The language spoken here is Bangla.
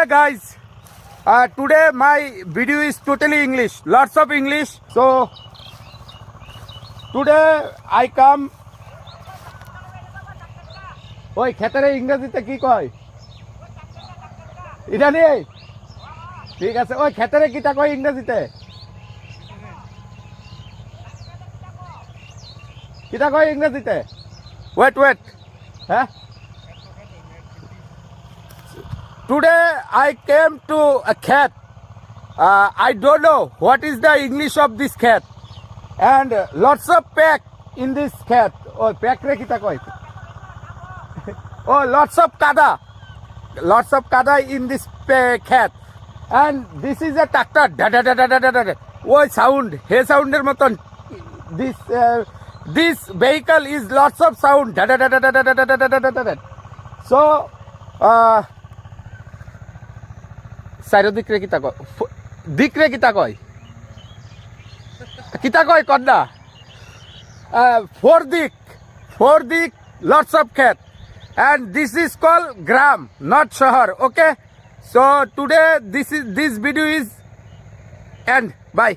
today guys uh, today my video is totally english lots of english so today i come ওই খেতারে ইংরেজিতে কি কয় এটা নেই ঠিক আছে ওই খেতারে কিটা কয় ইংরেজিতে কিটা কয় ইংরেজিতে ওয়েট ওয়েট হ্যাঁ Today I came to a cat. Uh, I don't know what is the English of this cat. And uh, lots of pack in this cat. Oh, pack re kita koi. oh, lots of kada. Lots of kada in this cat. And this is a tractor. Da da da da da da da. Oh, sound. He sound er moton. This uh, this vehicle is lots of sound. Da da da da da da da da da da da da da. So, uh, চারিদিকরে কিতা কয়? দিকরে কিতা কয়? কিতা কয় কন্যা? ফোর দিক ফোর দিক লটস অফ খেত অ্যান্ড দিস ইজ কল গ্রাম নট শহর okay so today this is this video is end bye